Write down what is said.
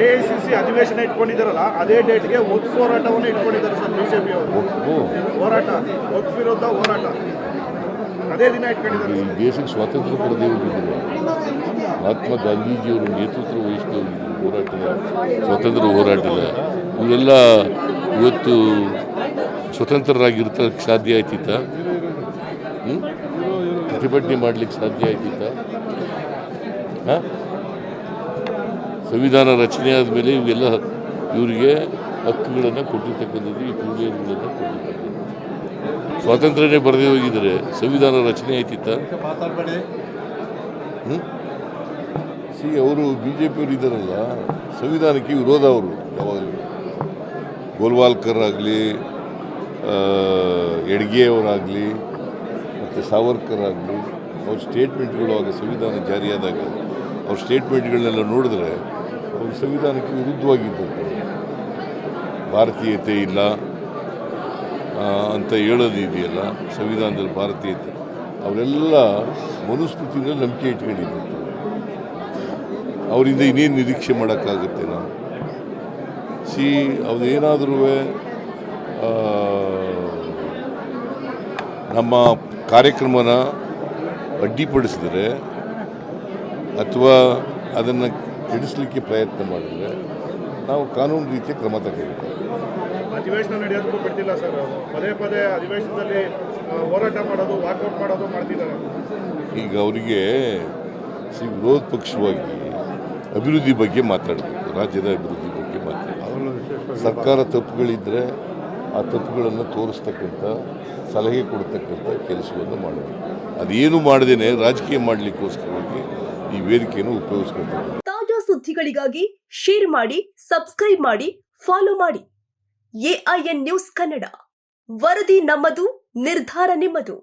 A I C C ಅಧಿವೇಶನ ಇಟ್ಕೊಂಡಿದ್ದಾರಲ್ಲ, ಅದೇ ಡೇಟ್ಗೆ ಒತ್ತು ಹೋರಾಟವನ್ನು ಇಟ್ಕೊಂಡಿದ್ದಾರೆ ಸರ್ ಬಿಜೆಪಿ ಅವರು ಹೋರಾಟ, ಒತ್ತು ವಿರುದ್ಧ ಹೋರಾಟ. ಅದೇ ದಿನ ಇಟ್ಕೊಂಡಿದ್ದಾರೆ ದೇಶಕ್ಕೆ ಸ್ವಾತಂತ್ರ್ಯ ಕೊಡದೇ ಹೋಗಿದ್ದರು ಮಹಾತ್ಮ ಗಾಂಧೀಜಿಯವರು ನೇತೃತ್ವ ವಹಿಸಿದ ಹೋರಾಟದ ಸ್ವಾತಂತ್ರ್ಯ ಹೋರಾಟದ ಇವೆಲ್ಲ ಇವತ್ತು ಸ್ವತಂತ್ರರಾಗಿರ್ತಕ್ಕೆ ಸಾಧ್ಯ ಆಯ್ತಿತ್ತ? ಪ್ರತಿಭಟನೆ ಮಾಡ್ಲಿಕ್ಕೆ ಸಾಧ್ಯ ಆಯ್ತಿತ್ತ? ಹಾಂ? ಸಂವಿಧಾನ ರಚನೆ ಆದಮೇಲೆ ಇವೆಲ್ಲ ಇವರಿಗೆ ಹಕ್ಕುಗಳನ್ನು ಕೊಟ್ಟಿರ್ತಕ್ಕಂಥದ್ದು, ಈ ಪ್ರಿವಿಲೇಜ್ಗಳನ್ನು ಕೊಟ್ಟಿರ್ತಕ್ಕಂಥದ್ದು. ಸ್ವಾತಂತ್ರ್ಯನೇ ಬರದೇ ಹೋಗಿದರೆ ಸಂವಿಧಾನ ರಚನೆ ಆಯ್ತಿತ್ತ? ಸಿ, ಅವರು ಬಿ ಜೆ ಪಿಯವರು ಇದ್ದಾರಲ್ಲ ಸಂವಿಧಾನಕ್ಕೆ ವಿರೋಧ ಅವರು ಯಾವಾಗಲೂ. ಗೋಲ್ವಾಲ್ಕರ್ ಆಗಲಿ ಎಡ್ಗೆಯವರಾಗಲಿ, ಮತ್ತು ಸಾವರ್ಕರ್ ಆಗಲಿ, ಅವ್ರ ಸ್ಟೇಟ್ಮೆಂಟ್ಗಳು ಆಗ ಸಂವಿಧಾನ ಜಾರಿಯಾದಾಗ ಅವ್ರ ಸ್ಟೇಟ್ಮೆಂಟ್ಗಳನ್ನೆಲ್ಲ ನೋಡಿದ್ರೆ ಅವ್ರ ಸಂವಿಧಾನಕ್ಕೆ ವಿರುದ್ಧವಾಗಿದ್ದಂತೆ ಭಾರತೀಯತೆ ಇಲ್ಲ ಅಂತ ಹೇಳೋದು ಇದೆಯಲ್ಲ, ಸಂವಿಧಾನದಲ್ಲಿ ಭಾರತೀಯತೆ. ಅವರೆಲ್ಲ ಮನುಸ್ಮೃತಿನಲ್ಲಿ ನಂಬಿಕೆ ಇಟ್ಕೊಂಡಿದ್ದಂತೆ ಅವರಿಂದ ಇನ್ನೇನು ನಿರೀಕ್ಷೆ ಮಾಡೋಕ್ಕಾಗುತ್ತೆ ನಾವು? ಸಿ ಅದೇನಾದರೂ ನಮ್ಮ ಕಾರ್ಯಕ್ರಮನ ಅಡ್ಡಿಪಡಿಸಿದರೆ ಅಥವಾ ಅದನ್ನು ಕೆಡಿಸಲಿಕ್ಕೆ ಪ್ರಯತ್ನ ಮಾಡಿದರೆ ನಾವು ಕಾನೂನು ರೀತಿಯ ಕ್ರಮ ತಗೊಳ್ಬೇಕು. ಅಧಿವೇಶನ ನಡೆಯೋದಕ್ಕೂ ಬಿಡ್ತಿಲ್ಲ ಸರ್ ಪದೇ ಪದೇ ಅಧಿವೇಶನದಲ್ಲಿ ಹೋರಾಟ ಮಾಡೋದು ವಾಕೌಟ್ ಮಾಡೋದು ಮಾಡ್ತಿದ್ದಾರೆ. ಈಗ ಅವರಿಗೆ ಸಿ ವಿರೋಧ ಪಕ್ಷವಾಗಿ ಅಭಿವೃದ್ಧಿ ಬಗ್ಗೆ ಮಾತಾಡಬೇಕು ರಾಜ್ಯದ ಅಭಿವೃದ್ಧಿ ಬಗ್ಗೆ ಮಾತಾಡಬೇಕು. ಸರ್ಕಾರ ತಪ್ಪುಗಳಿದ್ದರೆ ಆ ತಪ್ಪುಗಳನ್ನು ತೋರಿಸ್ತಕ್ಕಂಥ ಸಲಹೆ ಕೊಡ್ತಕ್ಕಂಥ ಕೆಲಸವನ್ನು ಮಾಡಬೇಕು. ಅದೇನು ಮಾಡದೇನೆ ರಾಜಕೀಯ ಮಾಡಲಿಕ್ಕೋಸ್ಕರವಾಗಿ ಈ ವೇದಿಕೆಯನ್ನು ಉಪಯೋಗಿಸ್ಕೊಳ್ತಾರೆ ತಾಜಾ ಸುದ್ದಿಗಳಿಗಾಗಿ ಶೇರ್ ಮಾಡಿ ಸಬ್ಸ್ಕ್ರೈಬ್ ಮಾಡಿ ಫಾಲೋ ಮಾಡಿ. AIN news Kannada. ವರದಿ ನಮ್ಮದು, ನಿರ್ಧಾರ ನಿಮ್ಮದು.